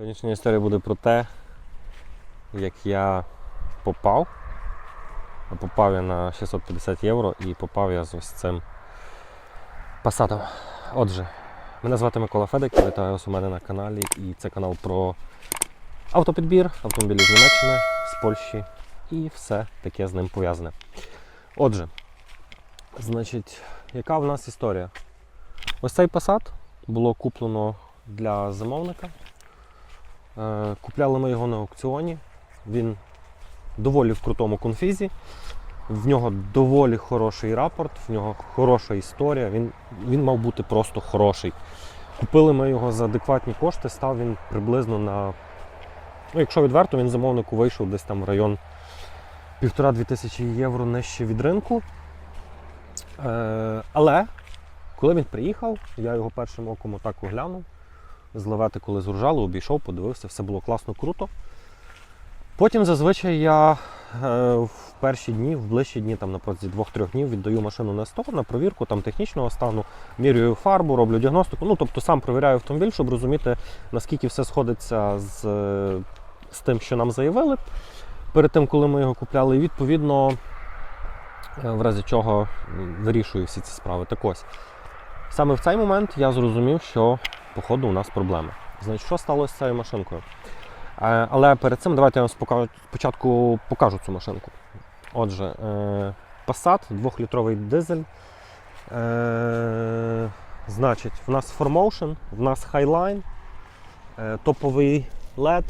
Сьогоднішня історія буде про те, як я попав. Попав я на 650 євро і попав я з ось цим пасатом. Отже, мене звати Микола Федик, я вітаю вас у мене на каналі. І це канал про автопідбір, автомобілі з Німеччини, з Польщі і все таке з ним пов'язане. Отже, значить, яка в нас історія? Ось цей Passat було куплено для замовника. Е, Купляли ми його на аукціоні. Він доволі в крутому конфізі. В нього доволі хороший рапорт, в нього хороша історія. Він, він мав бути просто хороший. Купили ми його за адекватні кошти, став він приблизно на. Ну, якщо відверто, він замовнику вийшов десь там в район півтора-дві тисячі євро нижче від ринку. Е, але коли він приїхав, я його першим оком отак оглянув. З коли зружало, обійшов, подивився, все було класно, круто. Потім зазвичай я е, в перші дні, в ближчі дні, там на протязі двох-трьох днів віддаю машину на СТО, на провірку там, технічного стану, міряю фарбу, роблю діагностику. Ну, тобто сам провіряю автомобіль, щоб розуміти, наскільки все сходиться з, з тим, що нам заявили. Перед тим, коли ми його купляли, і відповідно, е, в разі чого вирішую всі ці справи. Так ось. Саме в цей момент я зрозумів, що походу у нас проблеми. Значить, що сталося з цією машинкою? Е, Але перед цим давайте я вам спочатку покажу цю машинку. Отже, е, Passat, 2-літровий дизель. Е, Значить, в нас 4Motion, в нас Highline, топовий LED,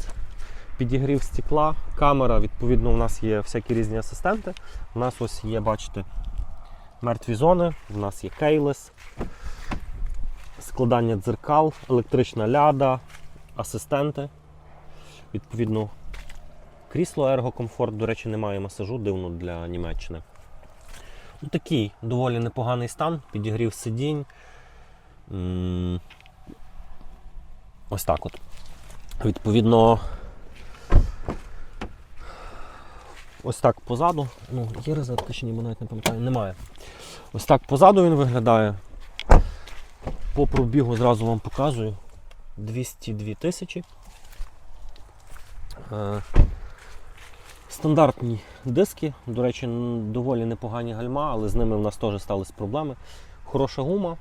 підігрів стекла, камера, відповідно, у нас є всякі різні асистенти. У нас ось є, бачите, мертві зони, у нас є кейлес, складання дзеркал, електрична ляда, асистенти. Відповідно, крісло ергокомфорт, до речі, немає масажу, дивно для Німеччини. Ну, такий доволі непоганий стан, підігрів сидінь. Ось так от. Відповідно, ось так позаду. Ну, є розетка чи ні, навіть не пам'ятаю, немає. Ось так позаду він виглядає. По пробігу зразу вам показую. 202 тисячі. Е, Стандартні диски, до речі, доволі непогані гальма, але з ними в нас теж сталися проблеми. Хороша гума.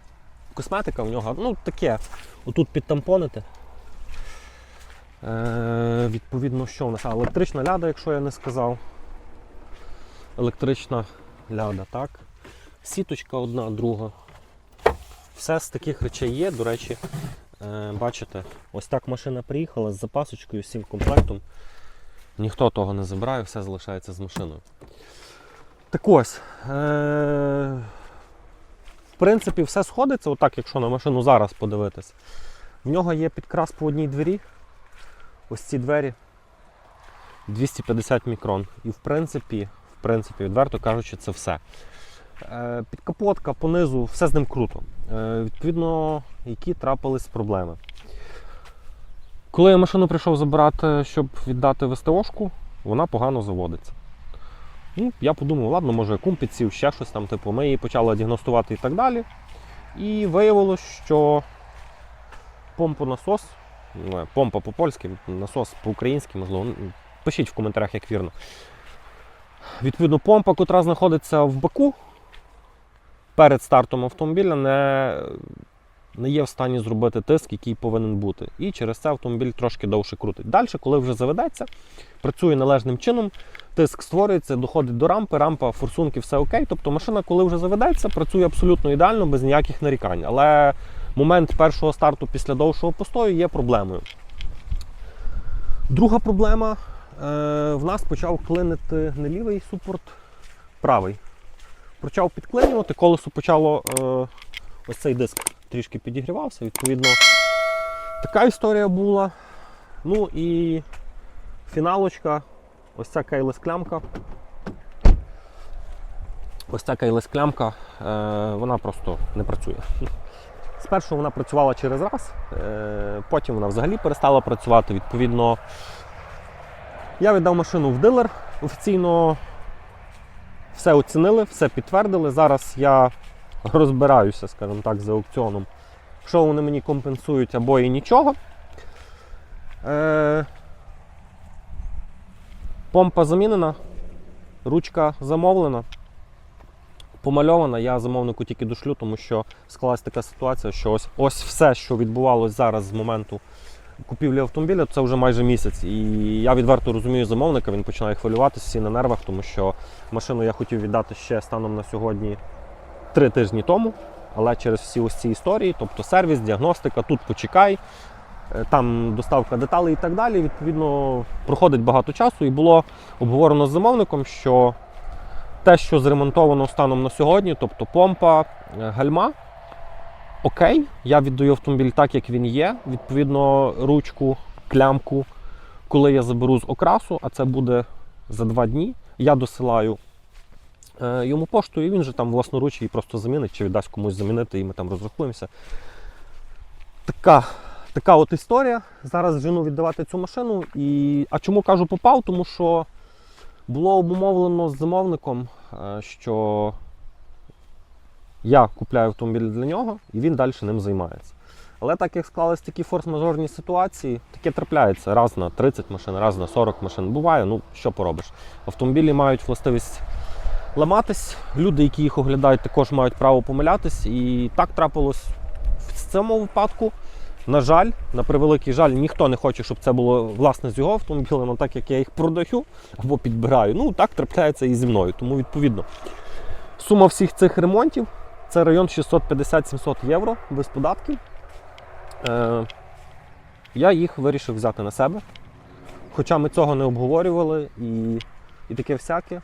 Косметика в нього, ну таке, отут підтампонити. Е, відповідно, що в нас? А, електрична ляда, якщо я не сказав. Електрична ляда, так. Сіточка одна, друга. Все з таких речей є. До речі, е, бачите, ось так машина приїхала з запасочкою, всім комплектом. Ніхто того не забирає, все залишається з машиною. Так ось. Е- в принципі, все сходиться, отак, якщо на машину зараз подивитись. В нього є підкрас по одній двері. Ось ці двері 250 мікрон. І в принципі, в принципі, відверто кажучи, це все. Е, Підкапотка понизу, все з ним круто. Е, Відповідно, які трапились проблеми. Коли я машину прийшов забирати, щоб віддати в СТОшку, вона погано заводиться. Ну, я подумав, ладно, може кум підсів, ще щось там, типу, ми її почали діагностувати і так далі. І виявилось, що помпонасос, ну, помпа по-польськи, насос по-українськи, можливо, ну, пишіть в коментарях, як вірно. Відповідно, помпа, котра знаходиться в баку перед стартом автомобіля, не, не є в стані зробити тиск, який повинен бути. І через це автомобіль трошки довше крутить. Далі, коли вже заведеться, працює належним чином, тиск створюється, доходить до рампи, рампа, форсунки, все окей. Тобто машина, коли вже заведеться, працює абсолютно ідеально, без ніяких нарікань. Але момент першого старту після довшого постою є проблемою. Друга проблема. Е, в нас почав клинити не лівий супорт, правий. Почав підклинювати, колесо почало е, ось цей диск трішки підігрівався. Відповідно, така історія була. Ну і фіналочка, ось ця кейлес клямка. Ось ця кейлес клямка, е, вона просто не працює. Спершу вона працювала через раз, е, потім вона взагалі перестала працювати. Відповідно, я віддав машину в дилер офіційно. Все оцінили, все підтвердили. Зараз я розбираюся, скажімо так, за аукціоном. Що вони мені компенсують або і нічого. Е, помпа замінена, ручка замовлена. Помальована, я замовнику тільки дошлю, тому що склалась така ситуація, що ось, ось все, що відбувалось зараз з моменту купівлі автомобіля, це вже майже місяць. І я відверто розумію замовника, він починає хвилюватися всі на нервах, тому що машину я хотів віддати ще станом на сьогодні три тижні тому. Але через всі ось ці історії, тобто сервіс, діагностика, тут почекай, е, там доставка деталей і так далі. Відповідно, проходить багато часу, і було обговорено з замовником, що те, що зремонтовано станом на сьогодні, тобто помпа, е, гальма, окей, я віддаю автомобіль так, як він є. Відповідно, ручку, клямку, коли я заберу з окрасу, а це буде за два дні, я досилаю е, йому пошту, і він же там власноруч її просто замінить чи віддасть комусь замінити, і ми там розрахуємося. Така, така от історія. Зараз жену віддавати цю машину. І... А чому кажу попав? Тому що було обумовлено з замовником, е, що я купляю автомобіль для нього, і він далі ним займається. Але так як склались такі форс-мажорні ситуації, таке трапляється раз на 30 машин, раз на 40 машин. Буває, ну що поробиш. Автомобілі мають властивість ламатись. Люди, які їх оглядають, також мають право помилятись. І так трапилось в цьому випадку. На жаль, на превеликий жаль, ніхто не хоче, щоб це було власне з його автомобілем, але так як я їх продаю або підбираю, ну так трапляється і зі мною. Тому відповідно сума всіх цих ремонтів це район 650-700 євро без податків. Е, я їх вирішив взяти на себе. Хоча ми цього не обговорювали і, і таке всяке.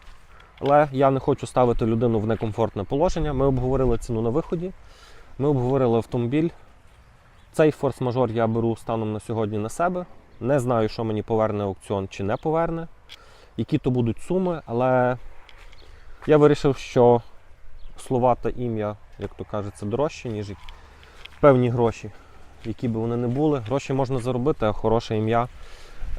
Але я не хочу ставити людину в некомфортне положення. Ми обговорили ціну на виході, ми обговорили автомобіль. Цей форс-мажор я беру станом на сьогодні на себе. Не знаю, що мені поверне аукціон чи не поверне, які то будуть суми, але я вирішив, що слова та ім'я, як то кажеться, дорожче, ніж певні гроші, які би вони не були. Гроші можна заробити, а хороше ім'я,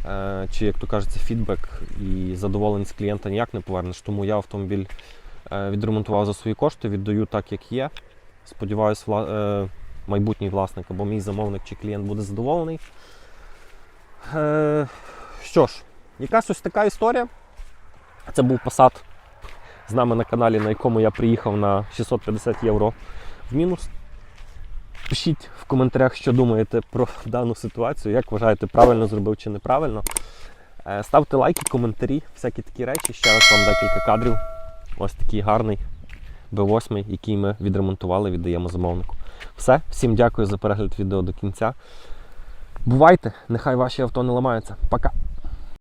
е, чи, як то кажеться, фідбек і задоволеність клієнта ніяк не повернеш. Тому я автомобіль е, відремонтував за свої кошти, віддаю так, як є. Сподіваюсь, е, майбутній власник або мій замовник чи клієнт буде задоволений. Що ж, якась ось така історія. Це був Passat з нами на каналі, на якому я приїхав на 650 євро в мінус. Пишіть в коментарях, що думаєте про дану ситуацію, як вважаєте, правильно зробив чи неправильно. Е, Ставте лайки, коментарі, всякі такі речі. Ще раз вам декілька кадрів. Ось такий гарний B8, який ми відремонтували, віддаємо замовнику. Все, всім дякую за перегляд відео до кінця. Бувайте, нехай ваші авто не ламаються. Пока!